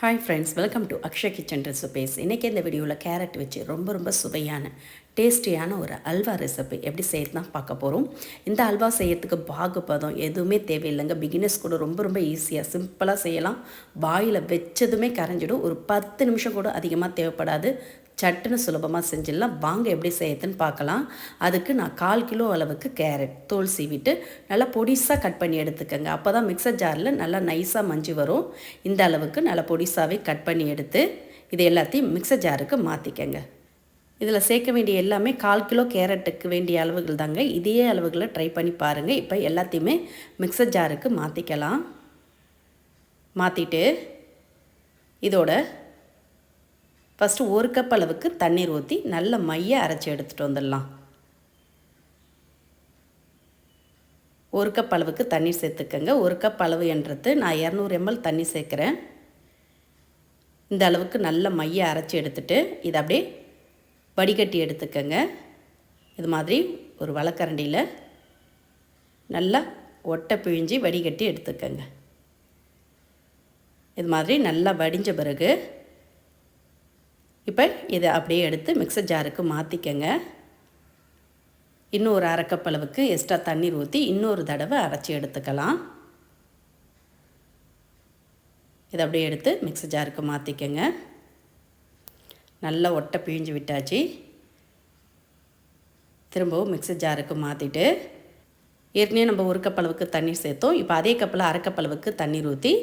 Hi friends welcome to Akshay kitchen recipes இன்றைக்கி இந்த வீடியோவில் கேரட் வச்சு ரொம்ப ரொம்ப சுவையான டேஸ்டியான ஒரு அல்வா ரெசிபி எப்படி செய்யறது தான் பார்க்க போகிறோம் இந்த அல்வா செய்யறதுக்கு பாகுபதம் எதுவுமே தேவையில்லைங்க. பிகினர்ஸ் கூட ரொம்ப ரொம்ப ஈஸியாக சிம்பிளாக செய்யலாம். வாயில் வச்சதுமே கரைஞ்சிடும். ஒரு பத்து நிமிஷம் கூட அதிகமாக தேவைப்படாது. சட்டுன்னு சுலபமாக செஞ்சிடலாம். வாங்க எப்படி செய்யறதுன்னு பார்க்கலாம். அதுக்கு நான் கால் கிலோ அளவுக்கு கேரட் தோல் சீவிட்டு நல்லா பொடிசாக கட் பண்ணி எடுத்துக்கோங்க. அப்போ தான் மிக்சர் ஜாரில் நல்லா நைஸாக மஞ்சு வரும். இந்த அளவுக்கு நல்லா பொடிசாகவே கட் பண்ணி எடுத்து இது எல்லாத்தையும் மிக்சர் ஜாருக்கு மாற்றிக்கங்க இதில் சேர்க்க வேண்டிய எல்லாமே கால் கிலோ கேரட்டுக்கு வேண்டிய அளவுகள் தாங்க. இதே அளவுகளை ட்ரை பண்ணி பாருங்கள் இப்போ எல்லாத்தையுமே மிக்சர் ஜாருக்கு மாற்றிக்கலாம் மாற்றிட்டு இதோட ஃபஸ்ட்டு ஒரு கப் அளவுக்கு தண்ணீர் ஊற்றி நல்ல மைய அரைச்சி எடுத்துகிட்டு வந்துடலாம். ஒரு கப் அளவுக்கு தண்ணீர் சேர்த்துக்கங்க. ஒரு கப் அளவு என்றது நான் இரநூறு எம்எல் தண்ணி சேர்க்குறேன். இந்த அளவுக்கு நல்ல மைய அரைச்சி எடுத்துட்டு இதை அப்படியே வடிகட்டி எடுத்துக்கங்க. இது மாதிரி ஒரு வழக்கரண்டியில் நல்லா ஒட்டை பிழிஞ்சி வடிகட்டி எடுத்துக்கங்க. இது மாதிரி நல்லா வடிஞ்ச பிறகு இப்போ இதை அப்படியே எடுத்து மிக்சர் ஜாருக்கு மாற்றிக்கங்க இன்னும் ஒரு அரைக்கப்பளவுக்கு எக்ஸ்ட்ரா தண்ணீர் ஊற்றி இன்னொரு தடவை அரைச்சி எடுத்துக்கலாம். இதை அப்படியே எடுத்து மிக்சர் ஜாருக்கு மாற்றிக்கங்க நல்லா ஒட்டை பிழிஞ்சு விட்டாச்சு. திரும்பவும் மிக்சர் ஜாருக்கு மாற்றிட்டு ஏற்கனவே நம்ம ஒரு கப்பளவுக்கு தண்ணீர் சேர்த்தோம். இப்போ அதே கப்பில் அரை தண்ணீர் ஊற்றி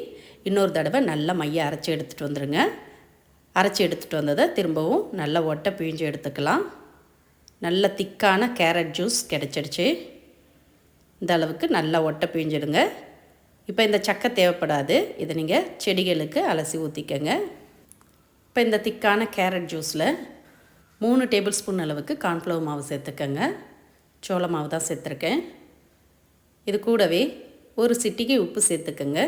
இன்னொரு தடவை நல்லா மைய அரைச்சி எடுத்துகிட்டு வந்துடுங்க அரைச்சி எடுத்துகிட்டு வந்ததை திரும்பவும் நல்லா ஒட்டை பிழிஞ்சு எடுத்துக்கலாம். நல்ல திக்கான கேரட் ஜூஸ் கிடச்சிடுச்சு. இந்த அளவுக்கு நல்லா ஒட்டை பிழிஞ்சிடுங்க. இப்போ இந்த சக்கை தேவைப்படாது. இதை நீங்கள் செடிகளுக்கு அலசி ஊற்றிக்கங்க இப்போ இந்த திக்கான கேரட் ஜூஸில் மூணு டேபிள் ஸ்பூன் அளவுக்கு கார்ன்ஃப்ளவர் மாவு சேர்த்துக்கங்க. சோள மாவு தான் சேர்த்துருக்கேன். இது கூடவே ஒரு சிட்டிகை உப்பு சேர்த்துக்கங்க.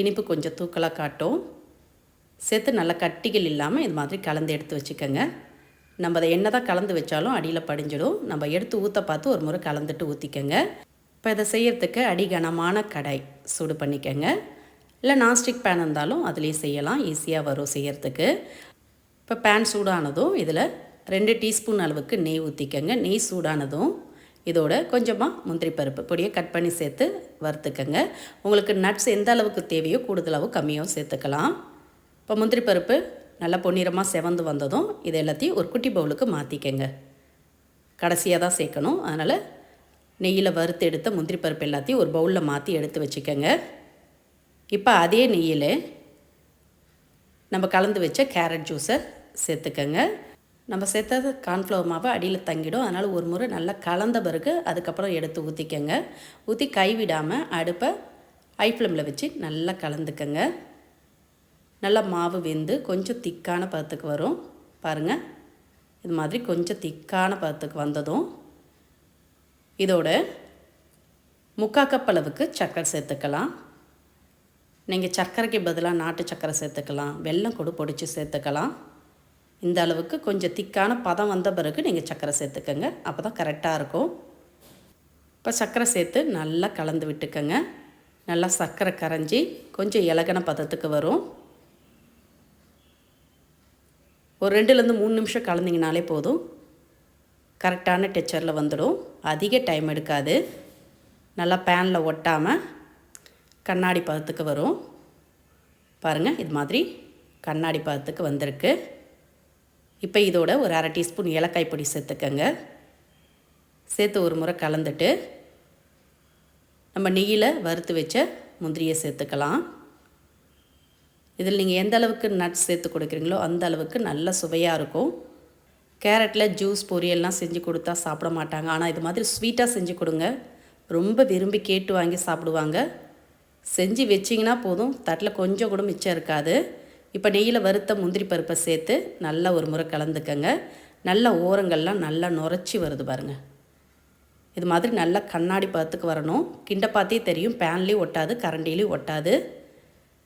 இனிப்பு கொஞ்சம் தூக்கலாக காட்டும். சேர்த்து நல்லா கட்டிகள் இல்லாமல் இது மாதிரி கலந்து எடுத்து வச்சுக்கோங்க. நம்ம அதை என்ன தான் கலந்து வச்சாலும் அடியில் படிஞ்சிடும். நம்ம எடுத்து ஊற்ற பார்த்து ஒரு முறை கலந்துட்டு ஊற்றிக்கோங்க இப்போ இதை செய்யறதுக்கு அடி கனமான கடாய் சூடு பண்ணிக்கோங்க. இல்லை நான்ஸ்டிக் பேன் இருந்தாலும் அதுலேயும் செய்யலாம். ஈஸியாக வரும் செய்யறதுக்கு. இப்போ பேன் சூடானதும் இதில் ரெண்டு டீஸ்பூன் அளவுக்கு நெய் ஊற்றிக்கங்க நெய் சூடானதும் இதோட கொஞ்சமாக முந்திரி பருப்பு பொடியை கட் பண்ணி சேர்த்து வறுத்துக்கங்க. உங்களுக்கு நட்ஸ் எந்த அளவுக்கு தேவையோ கூடுதலாகவும் கம்மியாகவும் சேர்த்துக்கலாம். இப்போ முந்திரி பருப்பு நல்லா பொன்னிறமாக செவந்து வந்ததும் இது எல்லாத்தையும் ஒரு குட்டி பவுலுக்கு மாற்றிக்கங்க கடைசியாக தான் சேர்க்கணும். அதனால் நெய்யில் வறுத்து எடுத்த முந்திரி பருப்பு எல்லாத்தையும் ஒரு பவுலில் மாற்றி எடுத்து வச்சுக்கோங்க. இப்போ அதே நெய்யில் நம்ம கலந்து வச்ச கேரட் ஜூஸை சேர்த்துக்கோங்க. நம்ம சேர்த்தது கார்ன்ஃப்ளவர் மாவை அடியில் தங்கிடும். அதனால் ஒரு முறை நல்லா கலந்த பிறகு அதுக்கப்புறம் எடுத்து ஊற்றிக்கங்க. ஊற்றி கைவிடாமல் அடுப்பை ஐ ஃப்ளேமில் வச்சு நல்லா கலந்துக்கங்க. நல்லா மாவு வெந்து கொஞ்சம் திக்கான பதத்துக்கு வரும். பாருங்கள் இது மாதிரி கொஞ்சம் திக்கான பதத்துக்கு வந்ததும் இதோட முக்கால் கப் அளவுக்கு சர்க்கரை சேர்த்துக்கலாம். நீங்கள் சர்க்கரைக்கு பதிலாக நாட்டு சர்க்கரை சேர்த்துக்கலாம். வெல்லம் கூட பொடிச்சு சேர்த்துக்கலாம். இந்த அளவுக்கு கொஞ்சம் திக்கான பதம் வந்த பிறகு நீங்கள் சர்க்கரை சேர்த்துக்கோங்க. அப்போ தான் கரெக்டாக இருக்கும். இப்போ சர்க்கரை சேர்த்து நல்லா கலந்து விட்டுக்கோங்க. நல்லா சர்க்கரை கரைஞ்சி கொஞ்சம் இலகன பதத்துக்கு வரும். ஒரு ரெண்டுலேருந்து மூணு நிமிஷம் கலந்திங்கனாலே போதும். கரெக்டான டெக்சரில் வந்துடும். அதிக டைம் எடுக்காது. நல்லா பேனில் ஒட்டாமல் கண்ணாடி பதத்துக்கு வரும். பாருங்கள் இது மாதிரி கண்ணாடி பதத்துக்கு வந்திருக்கு. இப்போ இதோட ஒரு அரை டீஸ்பூன் ஏலக்காய் பொடி சேர்த்துக்கங்க. சேர்த்து ஒரு முறை கலந்துட்டு நம்ம நெய்யில் வறுத்து வச்ச முந்திரியை சேர்த்துக்கலாம். இதில் நீங்கள் எந்த அளவுக்கு நட்ஸ் சேர்த்து கொடுக்குறீங்களோ அந்த அளவுக்கு நல்ல சுவையாக இருக்கும். கேரட்டில் ஜூஸ் பொரியல்லாம் செஞ்சு கொடுத்தா சாப்பிட மாட்டாங்க. ஆனால் இது மாதிரி ஸ்வீட்டாக செஞ்சு கொடுங்க. ரொம்ப விரும்பி கேட்டு வாங்கி சாப்பிடுவாங்க. செஞ்சு வச்சிங்கன்னா போதும். தட்டில் கொஞ்சம் கூட மிச்சம் இருக்காது. இப்போ நெய்யில் வறுத்த முந்திரி பருப்பை சேர்த்து நல்லா ஒரு முறை கலந்துக்கங்க. நல்ல ஓரங்கள்லாம் நல்லா நுரைச்சி வருது பாருங்கள் இது மாதிரி நல்லா கண்ணாடி பதத்துக்கு வரணும். கிண்ட பார்த்தே தெரியும். பேன்லேயும் ஒட்டாது கரண்டிலையும் ஒட்டாது.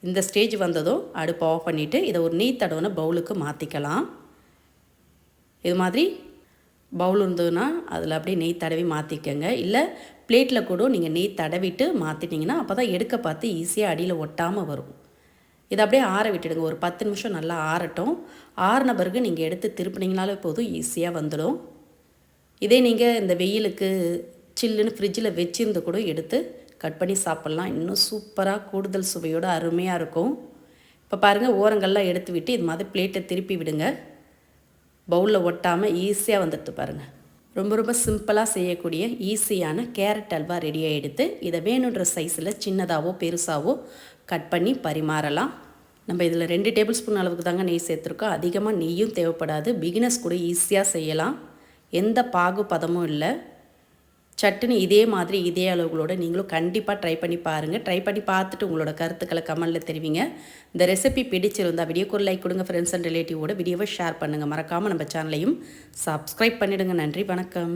இந்த ஸ்டேஜ் வந்ததும் அடுப்பு ஆஃப் பண்ணிவிட்டு இதை ஒரு நெய் தடவைன பவுலுக்கு மாற்றிக்கலாம் இது மாதிரி பவுல் இருந்ததுன்னா அதில் அப்படியே நெய் தடவி மாற்றிக்கங்க இல்லை பிளேட்டில் கூட நீங்கள் நெய் தடவிட்டு மாற்றிட்டிங்கன்னா அப்போ தான் எடுக்க பார்த்து ஈஸியாக அடியில் ஒட்டாமல் வரும். இதை அப்படியே ஆற விட்டுடுங்க. ஒரு பத்து நிமிஷம் நல்லா ஆறட்டும். ஆறின பிறகு நீங்கள் எடுத்து திருப்பினீங்கனாலே போதும் ஈஸியாக வந்துடும். இதே நீங்கள் இந்த வெயிலுக்கு சில்லுன்னு ஃப்ரிட்ஜில் வச்சிருந்து கூட எடுத்து கட் பண்ணி சாப்பிட்லாம். இன்னும் சூப்பராக கூடுதல் சுவையோடு அருமையாக இருக்கும். இப்போ பாருங்கள் ஓரங்கள்லாம் எடுத்து விட்டு இது மாதிரி பிளேட்டை திருப்பி விடுங்க. பவுலில் ஒட்டாமல் ஈஸியாக வந்துடுது பாருங்கள் ரொம்ப ரொம்ப சிம்பிளாக செய்யக்கூடிய ஈஸியான கேரட் அல்வா ரெடியாக எடுத்து இதை வேணுன்ற சைஸில் சின்னதாகவோ பெருசாகவோ கட் பண்ணி பரிமாறலாம். நம்ம இதில் ரெண்டு டேபிள் ஸ்பூன் அளவுக்கு தாங்க நெய் சேர்த்துருக்கோம். அதிகமாக நெய்யும் தேவைப்படாது. பிகினர்ஸ் கூட ஈஸியாக செய்யலாம். எந்த பாகு பதமும் இல்லை. சட்டுன்னு இதே மாதிரி இதே அளவுகளோட நீங்களும் கண்டிப்பாக ட்ரை பண்ணி பாருங்கள் ட்ரை பண்ணி பார்த்துட்டு உங்களோட கருத்துக்களை கமெண்டில் தெரிவிங்க. இந்த ரெசிபி பிடிச்சிருந்தா வீடியோக்கு ஒரு லைக் கொடுங்க ஃப்ரெண்ட்ஸ் அண்ட் ரிலேட்டிவோட வீடியோவை ஷேர் பண்ணுங்கள் மறக்காமல் நம்ம சேனலையும் சப்ஸ்கிரைப் பண்ணிவிடுங்க நன்றி வணக்கம்.